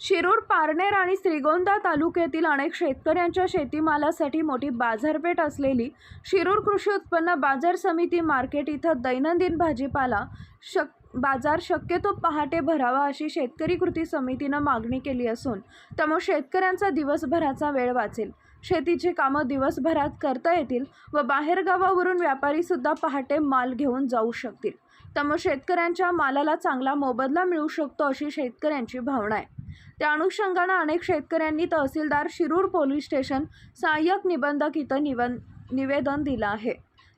शिरूर पारनेर आणि श्रीगोंदा तालुक्यातील अनेक शेतकऱ्यांच्या शेतीमालासाठी मोठी बाजारपेठ असलेली शिरूर कृषी उत्पन्न बाजार समिती मार्केट इथं दैनंदिन भाजीपाला शक बाजार शक्यतो पहाटे भरावा अशी शेतकरी कृती समितीनं मागणी केली असून त्यामुळे शेतकऱ्यांचा दिवसभराचा वेळ वाचेल. शेतीची कामं दिवसभरात करता येतील व बाहेरगावावरून व्यापारीसुद्धा पहाटे माल घेऊन जाऊ शकतील. त्यामुळे शेतकऱ्यांच्या मालाला चांगला मोबदला मिळू शकतो अशी शेतकऱ्यांची भावना आहे. त्या अनुषंगानं अनेक शेतकऱ्यांनी तहसीलदार शिरूर पोलीस स्टेशन सहाय्यक निबंधक इथं निवन निवेदन दिलं आहे.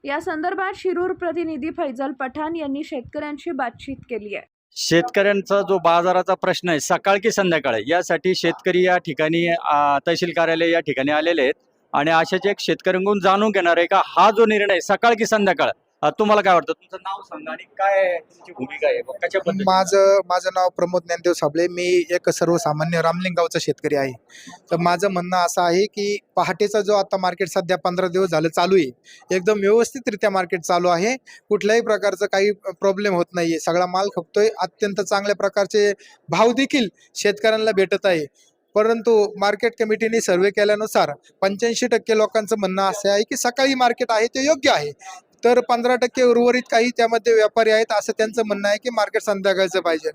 या संदर्भात शिरूर प्रतिनिधी फैजल पठाण यांनी शेतकऱ्यांशी बातचीत केली आहे. शेतकऱ्यांचा जो बाजाराचा प्रश्न आहे सकाळ की संध्याकाळ यासाठी शेतकरी या ठिकाणी तहसील कार्यालय या ठिकाणी आलेले आहेत. आणि अशाच एक शेतकऱ्यांकडून जाणून घेणार आहे का हा जो निर्णय सकाळ की संध्याकाळ तुम्हाला काय वाटतं? तुमचं नाव सांगा आणि काय तुमची भूमिका आहे? कशा पद्धतीने? माझं माझं नाव प्रमोद ज्ञानदेव साबळे. मी एक सर्वसामान्य रामलिंगावचा शेतकरी आहे. तर माझं म्हणणं असं आहे की पहाटेचा जो आता मार्केट सध्या पंधरा दिवस झालं चालू आहे एकदम व्यवस्थितरित्या मार्केट चालू आहे. कुठल्याही प्रकारचं काही प्रॉब्लेम होत नाही आहे सगळा माल खपतोय. अत्यंत चांगल्या प्रकारचे भाव देखील शेतकऱ्यांना भेटत आहे. परंतु मार्केट कमिटीने सर्वे केल्यानुसार पंच्याऐंशी टक्के लोकांचं म्हणणं असं आहे की सकाळी मार्केट आहे ते योग्य आहे. तर पंधरा टक्के उर्वरित काही त्यामध्ये व्यापारी आहेत असं त्यांचं म्हणणं आहे की मार्केट संध्याकाळचं पाहिजे.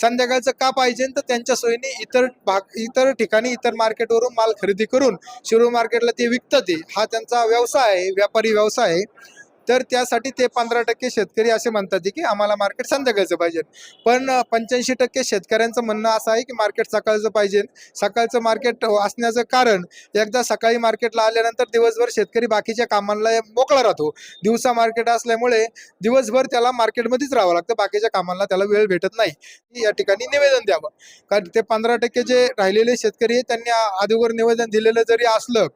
संध्याकाळचं का पाहिजे? तर त्यांच्या सोयीने इतर भाग इतर ठिकाणी इतर मार्केटवरून माल खरेदी करून शिरू मार्केटला ते विकतात. ते हा त्यांचा व्यवसाय आहे व्यापारी व्यवसाय आहे. तर त्यासाठी ते पंधरा टक्के शेतकरी असे म्हणतात की आम्हाला मार्केट संध्याकाळचं पाहिजे. पण पंच्याऐंशी टक्के शेतकऱ्यांचं म्हणणं असं आहे की मार्केट सकाळचं पाहिजे. सकाळचं मार्केट असण्याचं कारण एकदा सकाळी मार्केटला आल्यानंतर दिवसभर शेतकरी बाकीच्या कामांना मोकळा राहतो. दिवसा मार्केट असल्यामुळे दिवसभर त्याला मार्केटमध्येच राहावं लागतं. बाकीच्या कामांना त्याला वेळ भेटत नाही. या ठिकाणी निवेदन द्यावं. कारण ते पंधरा टक्के जे राहिलेले शेतकरी आहेत त्यांनी अगोदर निवेदन दिलेलं जरी असलं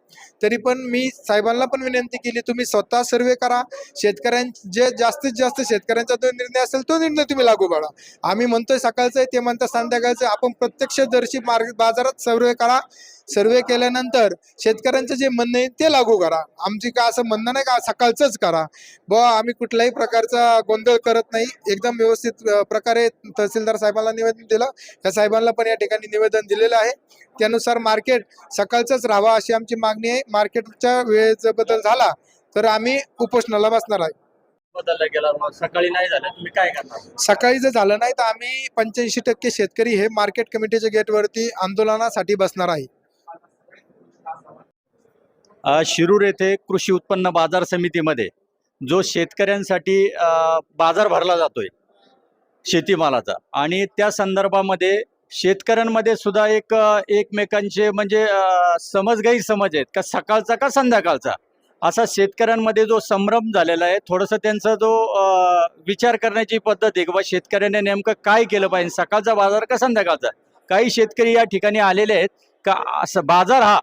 तरी पण मी साहेबांना पण विनंती केली तुम्ही स्वतः सर्वे करा. शेतकऱ्यां जे जास्तीत जास्त शेतकऱ्यांचा जो निर्णय असेल तो निर्णय तुम्ही लागू करा आम्ही म्हणतोय सकाळचं आहे ते म्हणतात संध्याकाळचं. आपण प्रत्यक्षदर्शी मार्ग बाजारात सर्वे करा. सर्वे केल्यानंतर शेतकऱ्यांचं जे म्हणणं आहे ते लागू करा. आमची का असं म्हणणं नाही का सकाळचंच करा. ब आम्ही कुठल्याही प्रकारचा गोंधळ करत नाही. एकदम व्यवस्थित प्रकारे तहसीलदार साहेबांना निवेदन दिलं. त्या साहेबांना पण या ठिकाणी निवेदन दिलेलं आहे. त्यानुसार मार्केट सकाळचंच राहावं अशी आमची मागणी आहे. मार्केटच्या वेळेचा बदल झाला तर आम्ही उपोषणाला बसणार आहे. बदलला गेला मग सकाळी नाही झालं. तुम्ही काय करणार? सकाळी जर झालं नाही तर आम्ही पंच्याऐंशी टक्के शेतकरी हे मार्केट कमिटीच्या गेटवरती आंदोलनासाठी बसणार आहे. अ, शिरूर येथे कृषी उत्पन्न बाजार समितीमध्ये जो शेतकऱ्यांसाठी अ, बाजार भरला जातोय शेतीमालाचा आणि त्या संदर्भामध्ये शेतकऱ्यांमध्ये सुद्धा एक अ, एकमेकांचे म्हणजे अ, समज गैरसमज आहेत का? सकाळचा का संध्याकाळचा? असा शेतकऱ्यांमध्ये जो संभ्रम झालेला आहे थोडंसं त्यांचा जो विचार करण्याची पद्धत आहे किंवा शेतकऱ्याने नेमकं काय केलं पाहिजे? सकाळचा बाजार का संध्याकाळचा? काही शेतकरी या ठिकाणी आलेले आहेत का असं बाजार हा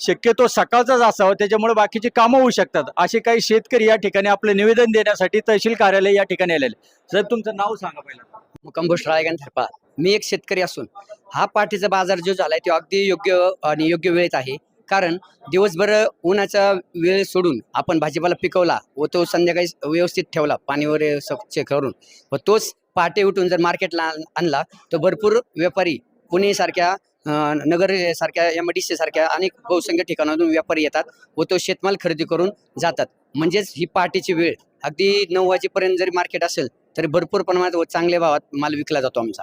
शक्यतो सकाळचाच असावा त्याच्यामुळे बाकीची कामं होऊ शकतात. असे काही शेतकरी या ठिकाणी आपलं निवेदन देण्यासाठी तहसील कार्यालय या ठिकाणी आलेले साहेब तुमचं नाव सांगा पहिला. कंपोस्ट राळेगण थरपा. मी एक शेतकरी असून हा पाठीचा बाजार जो झालाय तो अगदी योग्य आणि योग्य वेळेत आहे. कारण दिवसभर उन्हाचा वेळ सोडून आपण भाजीपाला पिकवला व तो संध्याकाळी व्यवस्थित ठेवला पाणी वगैरे स्वच्छ करून. व तोच पहाटे उठून जर मार्केटला आणला तर भरपूर व्यापारी पुणेसारख्या नगरसारख्या नगर सारख्या एम डी सी सारख्या अनेक बहुसंख्य ठिकाणातून व्यापारी येतात व तो शेतमाल खरेदी करून जातात. म्हणजेच ही पहाटेची वेळ अगदी नऊ वाजेपर्यंत जरी मार्केट असेल तरी भरपूर प्रमाणात व चांगल्या भावात माल विकला जातो आमचा.